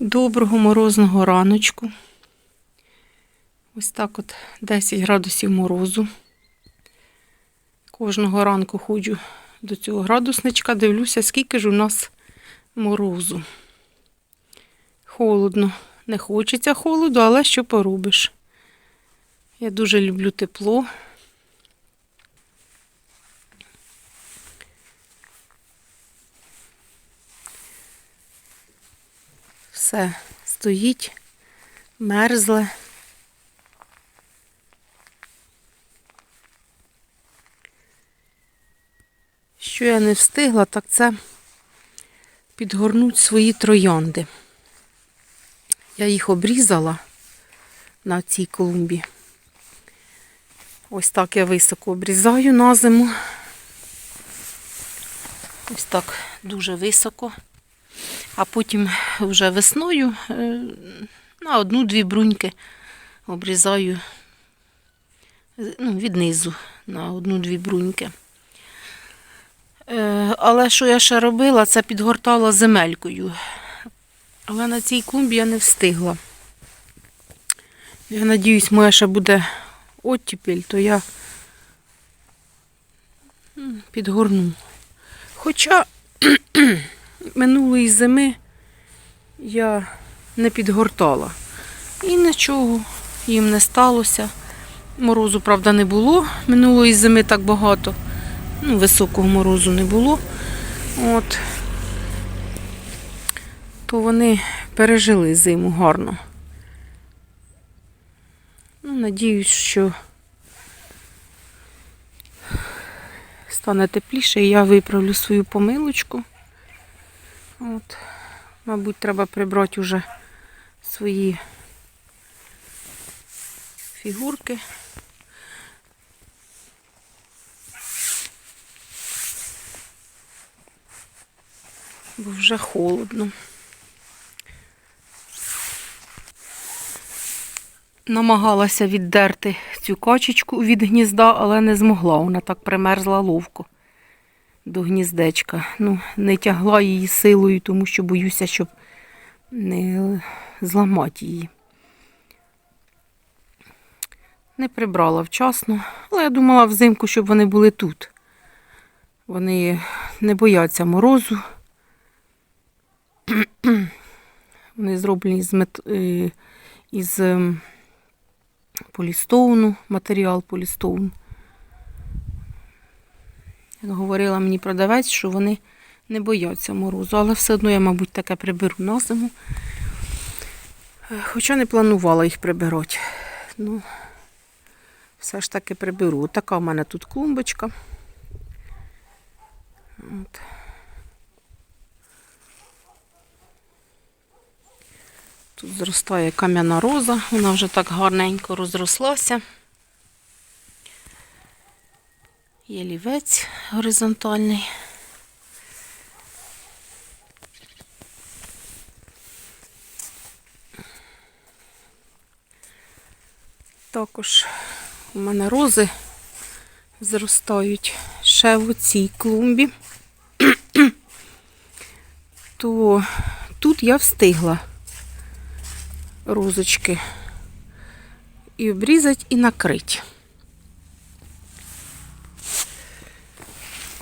Доброго морозного раночку. Ось так от 10 градусів морозу. Кожного ранку ходжу до цього градусничка, дивлюся, скільки ж у нас морозу. Холодно. Не хочеться холоду, але що поробиш. Я дуже люблю тепло. Все стоїть, мерзле. Що я не встигла, так це підгорнуть свої троянди. Я їх обрізала на цій клумбі. Ось так я високо обрізаю на зиму. Ось так дуже високо. А потім вже весною е, на одну-дві бруньки обрізаю ну, віднизу на одну-дві бруньки. Е, Але що я ще робила, це підгортала земелькою. Але на цій клумбі я не встигла. Я надіюсь, моя ще буде оттіпель, то я підгорну. Хоча минулої зими я не підгортала. І нічого їм не сталося. Морозу, правда, не було. Минулої зими так багато. Ну, високого морозу не було. От. То вони пережили зиму гарно. Ну, надіюсь, що стане тепліше і я виправлю свою помилочку. От. Мабуть, треба прибрати вже свої фігурки. Бо вже холодно. Намагалася віддерти цю качечку від гнізда, але не змогла. Вона так примерзла ловко до гніздечка. Ну, не тягла її силою, тому що боюся, щоб не зламати її. Не прибрала вчасно, але я думала взимку, щоб вони були тут. Вони не бояться морозу. Вони зроблені з, мет... е, із ем, полістоуну, матеріал полістоун. Як говорила мені продавець, що вони не бояться морозу, але все одно я, мабуть, таке приберу на зиму. Е, Хоча не планувала їх прибирати. Ну, все ж таки приберу. Така в мене тут клумбочка. От. Тут зростає кам'яна роза, вона вже так гарненько розрослася. Є лівець горизонтальний. Також у мене рози зростають ще в цій клумбі. То тут я встигла розочки і обрізати, і накрити.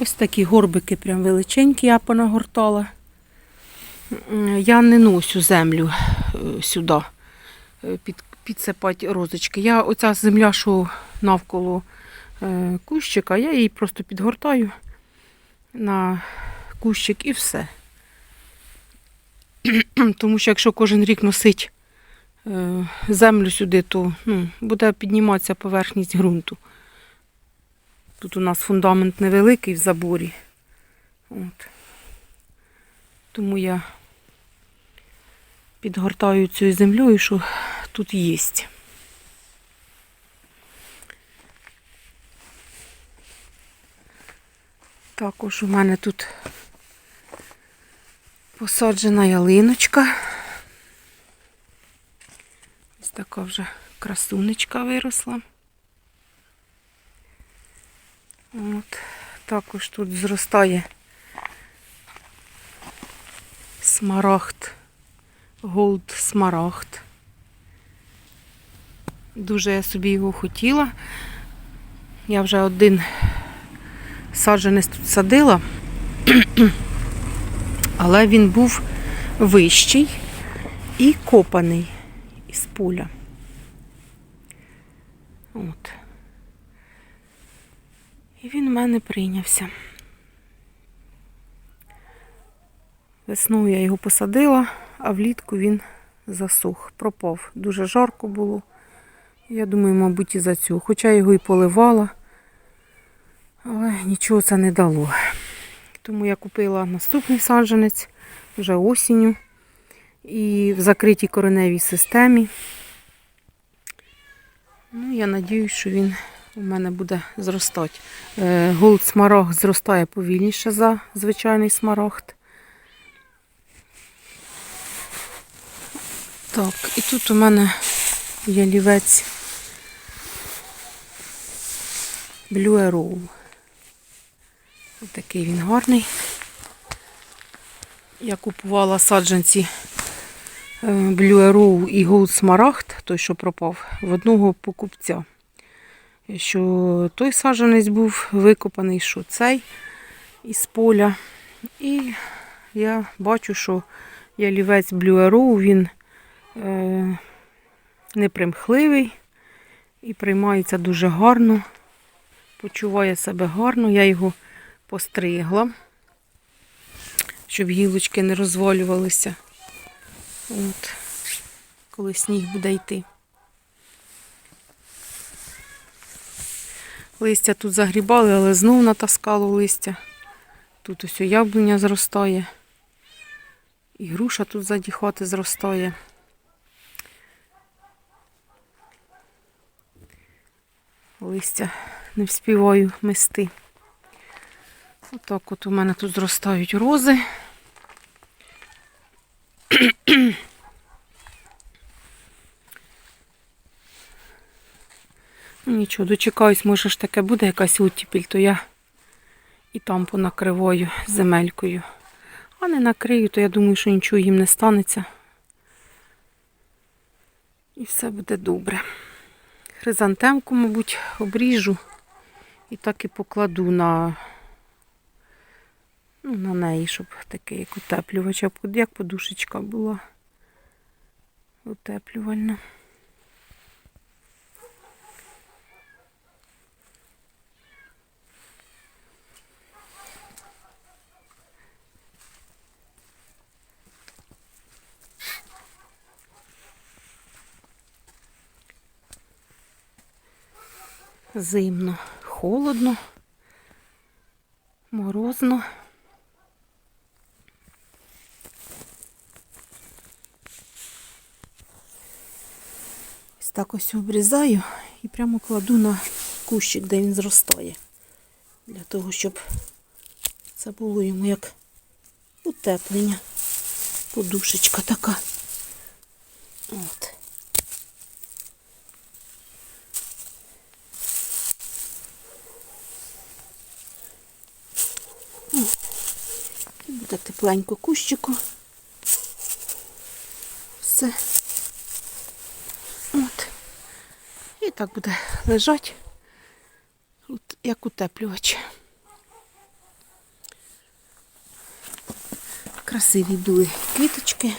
Ось такі горбики прям величенькі я понагортала. Я не носю землю е, сюди е, під, підсипати розочки. Я оця земля, що навколо е, кущика, я її просто підгортаю на кущик і все. Тому що якщо кожен рік носить землю сюди, то ну, буде підніматися поверхність ґрунту. Тут у нас фундамент невеликий в заборі. От. Тому я підгортаю цією землею, що тут є. Також у мене тут посаджена ялиночка. Ось така вже красунечка виросла. От. Також тут зростає смарагд Голд Смарагд. Дуже я собі його хотіла. Я вже один саджанець тут садила, але він був вищий і копаний із поля. От. Він в мене прийнявся. Весною я його посадила, а влітку він засух, пропав. Дуже жарко було. Я думаю, мабуть, і за цього. Хоча його і поливала, але нічого це не дало. Тому я купила наступний саджанець вже осінню і в закритій кореневій системі. Ну, я надіюсь, що він у мене буде зростати. Е, Голд смарагд зростає повільніше за звичайний смарагд. Так, і тут у мене ялівець Blue Arrow. Ось такий він гарний. Я купувала саджанці е, Blue Arrow і Gold Smaragd, той, що пропав, в одного покупця. Що той саджанець був викопаний, що цей із поля. І я бачу, що ялівець Blue Arrow, він е, непримхливий і приймається дуже гарно, почуває себе гарно. Я його постригла, щоб гілочки не розвалювалися. От, коли сніг буде йти. Листя тут загрібали, але знов натаскало листя. Тут ось яблуня зростає. І груша тут ззаді хати зростає. Листя не вспіваю мести. Отак от у мене тут зростають рози. Нічого, дочекаюсь, може ж таке буде якась оттіпіль, то я і там понакриваю земелькою. А не накрию, то я думаю, що нічого їм не станеться. І все буде добре. Хризантемку, мабуть, обріжу і так і покладу на, ну, на неї, щоб такий як утеплювач, як подушечка була утеплювальна. Зимно, холодно, морозно. Ось так ось обрізаю і прямо кладу на кущик, де він зростає. Для того, щоб це було йому як утеплення. Подушечка така. От. І буде тепленько кущику. Все. От. І так буде лежати, от, як утеплювач. Красиві були квіточки,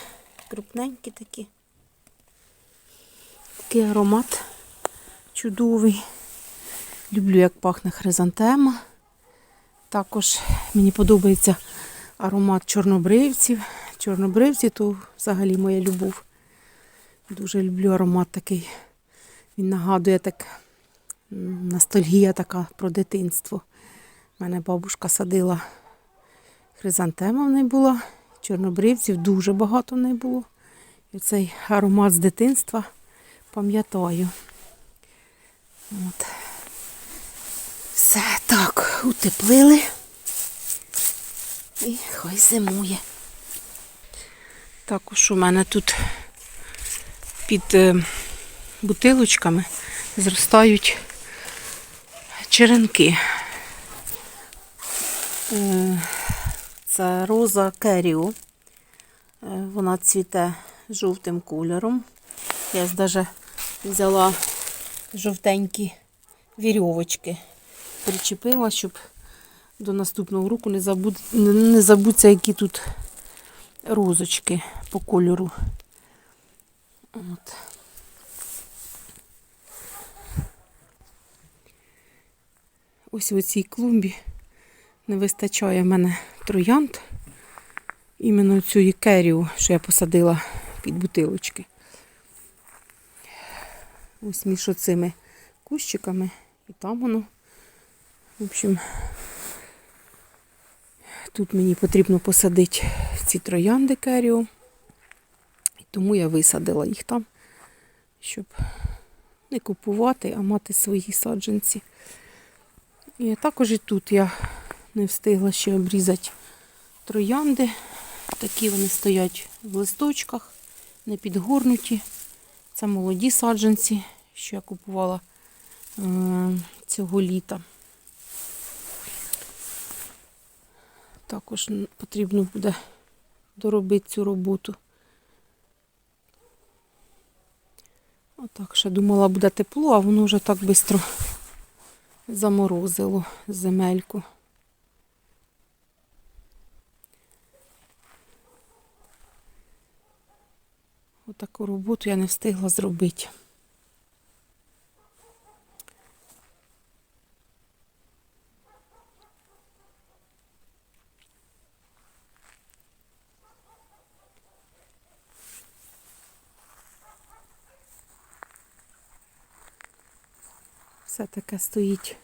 крупненькі такі. Такий аромат чудовий. Люблю, як пахне хризантема. Також мені подобається аромат чорнобривців. Чорнобривці то взагалі моя любов. Дуже люблю аромат такий. Він нагадує так ностальгія така про дитинство. У мене бабушка садила хризантема в неї була, чорнобривців дуже багато в неї було. І цей аромат з дитинства пам'ятаю. От. Все так, утеплили. І хай зимує. Також у мене тут під е, бутилочками зростають черенки. Е, Це роза керіо. Е, Вона цвіте жовтим кольором. Я навіть взяла жовтенькі вірьовочки, причепила, щоб до наступного року не, забуд... не- забуться, які тут розочки по кольору. От. Ось в цій клумбі не вистачає в мене троянд. Іменно цю керію, що я посадила під бутилочки. Ось між оцими кущиками. І там воно. В общем, тут мені потрібно посадити ці троянди керіо. Тому я висадила їх там, щоб не купувати, а мати свої саджанці. І також і тут я не встигла ще обрізати троянди. Такі вони стоять в листочках, не підгорнуті. Це молоді саджанці, що я купувала е, цього літа. Також потрібно буде доробити цю роботу. Отак ще думала, буде тепло, а воно вже так швидко заморозило земельку. Отаку роботу я не встигла зробити. Все таке стоїть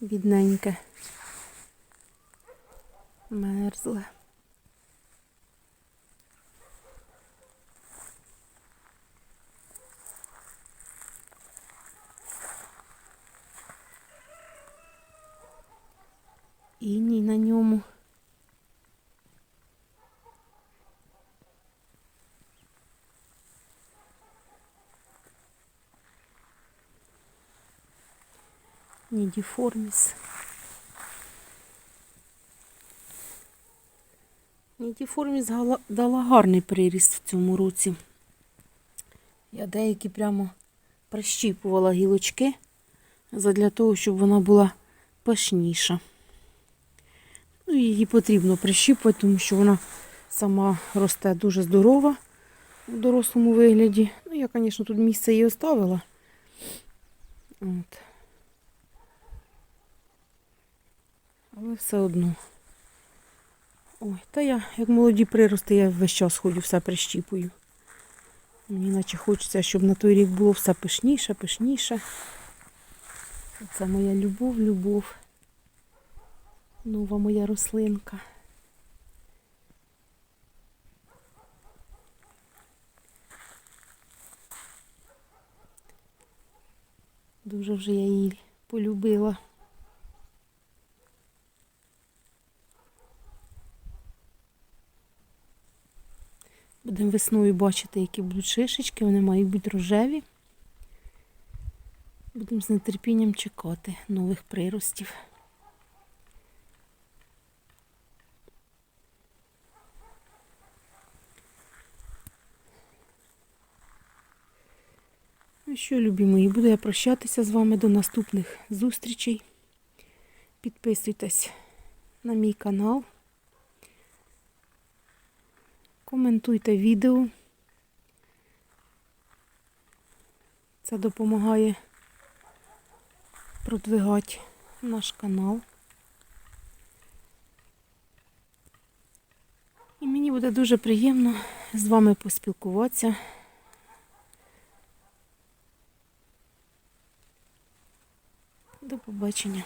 бідненьке, мерзле. Іній на ньому. Нідіформіс. Нідіформіс дала гарний приріст в цьому році. Я деякі прямо прищіпувала гілочки задля того, щоб вона була пишніша. Ну, її потрібно прищіпувати, тому що вона сама росте дуже здорова в дорослому вигляді. Ну, я, звісно, тут місце її оставила. От. Але все одно. Ой, та я, як молоді прирости, я весь час ходю, все прищіпую. Мені наче хочеться, щоб на той рік було все пишніше, пишніше. Це моя любов, любов. Нова моя рослинка. Дуже вже я її полюбила. Будемо весною бачити, які будуть шишечки, вони мають бути рожеві. Будемо з нетерпінням чекати нових приростів. Ну що, любі мої, буду я прощатися з вами до наступних зустрічей. Підписуйтесь на мій канал. Коментуйте відео. Це допомагає продвигати наш канал. І мені буде дуже приємно з вами поспілкуватися. До побачення.